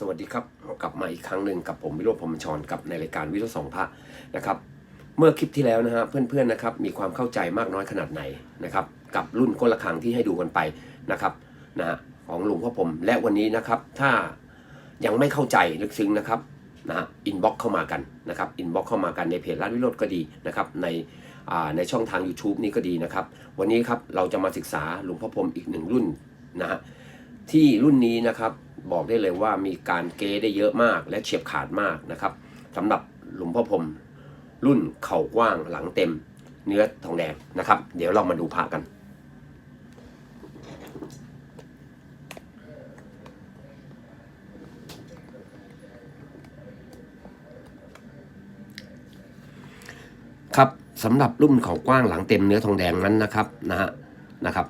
สวัสดีครับกลับมาอีกครั้งหนึ่งกับผมวิโรจน์พรมชรกับในรายการวิโรจน์สองพระนะครับ เมื่อคลิปที่แล้วนะฮะเพื่อนๆนะครับมีความเข้าใจมากน้อยขนาดไหนนะครับ กับรุ่นก้นระฆังที่ให้ดูกันไปนะครับนะฮะของหลวงพ่อผมและวันนี้นะครับ ถ้ายังไม่เข้าใจลึกซึ้งนะครับนะฮะอินบ็อกเข้ามากันนะครับอินบ็อกเข้ามากันในเพจร้านวิโรจน์ก็ดีนะครับในอ่าในช่องทาง YouTube นี่ก็ดีนะครับ วันนี้ครับเราจะมาศึกษาหลวงพ่อผมอีกหนึ่งรุ่นนะฮะที่รุ่นนี้นะครับ บอกได้เลยว่ามีการเกได้เยอะมากและเฉียบขาดมากนะครับสำหรับหลวงพ่อพรมรุ่นเข่ากว้างหลังเต็มเนื้อทองแดงนะครับ เดี๋ยวเรามาดูพระกัน ครับสำหรับรุ่นเข่ากว้างหลังเต็มเนื้อทองแดงนั้นนะครับนะฮะนะครับ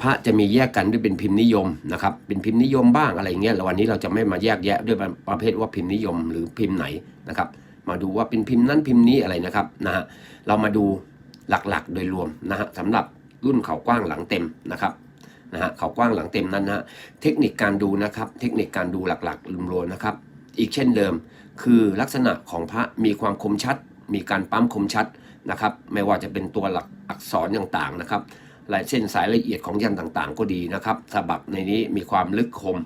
พระจะมีแยกกันด้วยเป็นพิมพ์นิยมนะครับ เป็นพิมพ์นิยมบ้างอะไรเงี้ยแล้ววันนี้เราจะไม่มาแยกแยะด้วยประเภทว่าพิมพ์นิยมหรือพิมพ์ไหนนะครับ มาดูว่าเป็นพิมพ์นั้นพิมพ์นี้อะไรนะครับนะฮะเรามาดูหลักๆ โดยรวมนะฮะสำหรับรุ่นเขากว้างหลังเต็มนะครับนะฮะเขากว้างหลังเต็มนั้นนะฮะเทคนิคการดูนะครับ เทคนิคการดูหลักๆรวมๆนะครับ อีกเช่นเดิม คือลักษณะของพระมีความคมชัด มีการปั๊มคมชัดนะครับ ไม่ว่าจะเป็นตัวหลักอักษรต่างๆนะครับ ลายเส้นสายละเอียดของยันต่างๆ ก็ดีนะครับสะบักในนี้มีความลึกคม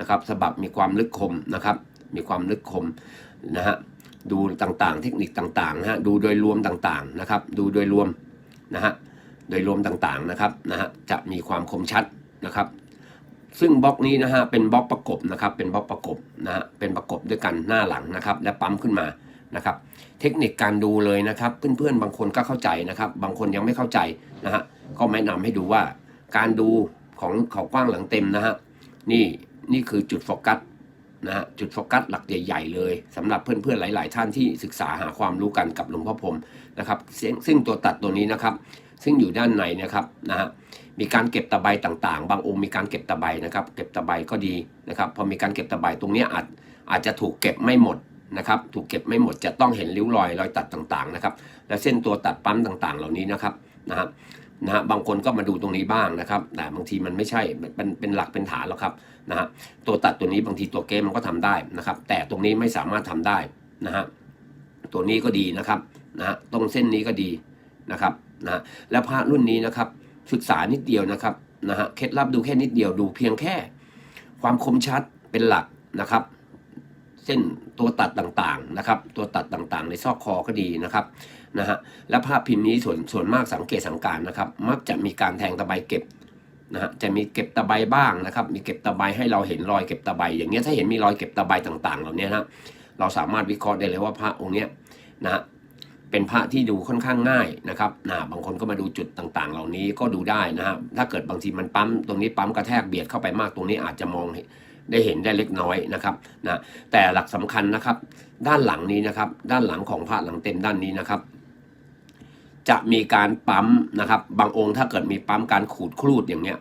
นะครับสะบักมีความลึกคมนะครับมีความลึกคมนะฮะดูต่างๆ เทคนิคต่างๆนะฮะดูโดยรวมต่างๆนะครับดูโดยรวมนะฮะโดยรวมต่างๆนะครับนะฮะจะมีความคมชัดนะครับซึ่งบล็อกนี้นะฮะเป็นบล็อกประกบนะครับเป็นบล็อกประกบนะฮะเป็นประกบด้วยกันหน้าหลังนะครับ และปั๊มขึ้นมา นะครับ เทคนิคการดูเลยนะครับ เพื่อนๆ บางคนก็เข้าใจนะครับ บางคนยังไม่เข้าใจนะฮะก็แนะนำให้ดูว่าการดูของเขากว้างหลังเต็มนะฮะนี่นี่คือจุดโฟกัสนะฮะจุดโฟกัสหลักใหญ่ๆเลยสำหรับเพื่อนๆหลาย ๆ ท่านที่ศึกษาหาความรู้กันกับหลวงพ่อพรมนะครับซึ่งตัวตัดตัวนี้นะครับ ซึ่งอยู่ด้านในนะครับนะฮะมีการเก็บตะไบต่างๆ บางองค์มีการเก็บตะไบนะครับ เก็บตะไบก็ดีนะครับ พอมีการเก็บตะไบตรงนี้อาจอาจจะถูกเก็บไม่หมด นะครับถูกเก็บไม่หมดจะต้องเห็นริ้วรอยรอยตัดต่างๆนะครับและเส้นตัวตัดปั๊มต่างๆ เหล่านี้นะครับนะฮะนะฮะบางคนก็มาดูตรงนี้บ้างนะครับ แต่บางทีมันไม่ใช่เป็นเป็นหลักเป็นฐานหรอกครับนะฮะตัวตัดตัวนี้บางทีตัวเกมมันก็ทำได้นะครับ แต่ตรงนี้ไม่สามารถทำได้นะฮะตัวนี้ก็ดีนะครับนะฮะตรงเส้นนี้ก็ดีนะครับนะฮะแล้วพระรุ่นนี้นะครับศึกษานิดเดียวนะครับนะฮะเคล็ดลับดูแค่นิดเดียวดูเพียงแค่ ความคมชัดเป็นหลักนะครับ เส้นตัวตัดต่างๆนะครับตัวตัดต่างๆ ในซอกคอก็ดีนะครับนะฮะและภาพพิมพ์นี้ส่วนส่วนมากสังเกตสังการนะครับ มักจะมีการแทงตะไบเก็บนะฮะจะมีเก็บตะไบบ้างนะครับ มีเก็บตะไบให้เราเห็นรอยเก็บตะไบอย่างเงี้ยถ้าเห็นมีรอยเก็บตะไบต่างๆ เหล่านี้นะเราสามารถวิเคราะห์ได้เลยว่าพระองค์เนี้ยนะฮะเป็นพระที่ดูค่อนข้างง่ายนะครับนะบางคนก็มาดูจุดต่างๆ เหล่านี้ก็ดูได้นะฮะถ้าเกิดบางทีมันปั๊มตรงนี้ปั๊มกระแทกเบียดเข้าไปมากตรงนี้อาจจะมองเห็น ได้เห็นได้เล็กน้อยนะครับนะแต่หลักสำคัญนะครับ ด้านหลังนี้นะครับ ด้านหลังของพระหลังเต็มด้านนี้นะครับ จะมีการปั๊มนะครับ บางองค์ถ้าเกิดมีปั๊มการขูดครูดอย่างเนี้ย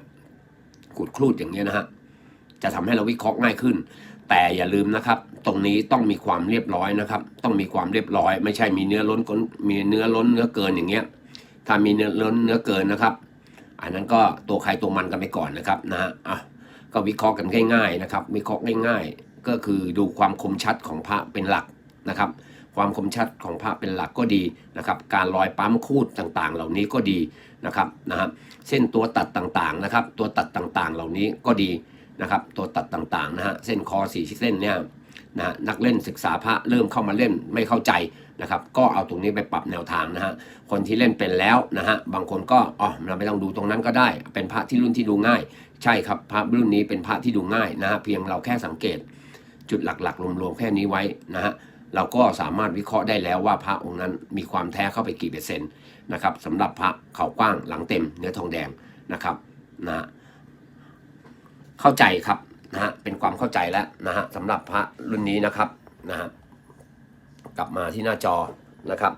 ขูดครูดอย่างเนี้ยนะฮะจะทำให้เราวิเคราะห์ง่ายขึ้น แต่อย่าลืมนะครับ ตรงนี้ต้องมีความเรียบร้อยนะครับ ต้องมีความเรียบร้อย ไม่ใช่มีเนื้อล้นก้นมีเนื้อล้นเนื้อเกินอย่างเงี้ยถ้ามีเนื้อล้นเนื้อเกินนะครับ อันนั้นก็ตัวใครตัวมันกันไปก่อนนะครับนะฮะอะ ก็วิเคราะห์กันง่ายๆนะครับวิเคราะห์ง่าย ๆ ก็คือดูความคมชัดของพระเป็นหลักนะครับ ความคมชัดของพระเป็นหลักก็ดีนะครับ การรอยปั๊มคูดต่างๆ เหล่านี้ก็ดีนะครับนะครับเส้นตัวตัดต่างๆนะครับ ตัวตัดต่างๆ เหล่านี้ก็ดีนะครับ ตัวตัดต่างๆนะฮะเส้นคอสี่เส้นเนี่ยนะนักเล่นศึกษาพระเริ่มเข้ามาเล่นไม่เข้าใจ นะครับก็เอาตรงนี้ไปปรับแนวทางนะฮะคนที่เล่นเป็นแล้วนะฮะบางคนก็อ๋อเราไม่ต้องดูตรงนั้นก็ได้ เป็นพระที่รุ่นที่ดูง่าย ใช่ครับพระรุ่นนี้เป็นพระที่ดูง่ายนะฮะเพียงเราแค่สังเกต จุดหลักๆรวมๆแค่นี้ไว้นะฮะเราก็สามารถวิเคราะห์ได้แล้วว่าพระองค์นั้นมีความแท้เข้าไปกี่เปอร์เซ็นต์นะครับสำหรับพระเขากว้างหลังเต็มเนื้อทองแดงนะครับนะเข้าใจครับนะฮะเป็นความเข้าใจแล้วนะฮะสำหรับพระรุ่นนี้นะครับนะฮะ กลับมาที่หน้าจอนะครับ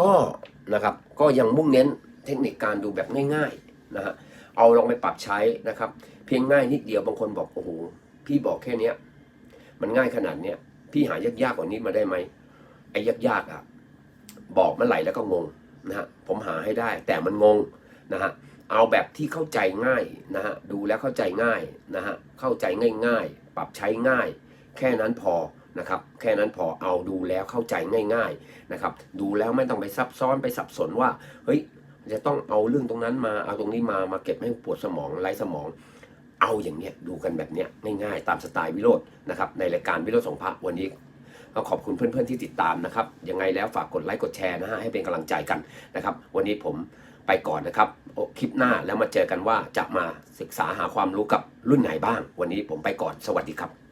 ก็นะครับก็ยังมุ่งเน้นเทคนิคการดูแบบง่ายๆนะฮะเอาลองไปปรับใช้นะครับ เพียงง่ายนิดเดียวบางคนบอกโอ้โหพี่บอกแค่เนี้ยมันง่ายขนาดเนี้ยพี่หายากๆกว่านี้มาได้ไหมไอ้ยากๆอะบอกเมื่อไหร่แล้วก็งงนะฮะผมหาให้ได้แต่มันงงนะฮะเอาแบบที่เข้าใจง่ายนะฮะดูแล้วเข้าใจง่ายนะฮะเข้าใจง่าย ๆ ปรับใช้ง่าย แค่นั้นพอ นะครับแค่นั้นพอเอาดูแล้วเข้าใจง่ายๆนะครับดูแล้วไม่ต้องไปซับซ้อนไปสับสนว่าเฮ้ยจะต้องเอาเรื่องตรงนั้นมาเอาตรงนี้มามาเก็บให้ปวดสมองไร้สมอง เอาอย่างเนี้ยดูกันแบบเนี้ยง่ายๆ ตามสไตล์วิโรจน์นะครับในรายการวิโรจน์สงพระวันนี้ก็ขอบคุณเพื่อนๆที่ติดตามนะครับยังไงแล้วฝากกดไลค์กดแชร์นะฮะให้เป็นกำลังใจกันนะครับวันนี้ผมไปก่อนนะครับคลิปหน้าแล้วมาเจอกันว่าจะมาศึกษาหาความรู้กับรุ่นไหนบ้าง วันนี้ผมไปก่อนสวัสดีครับ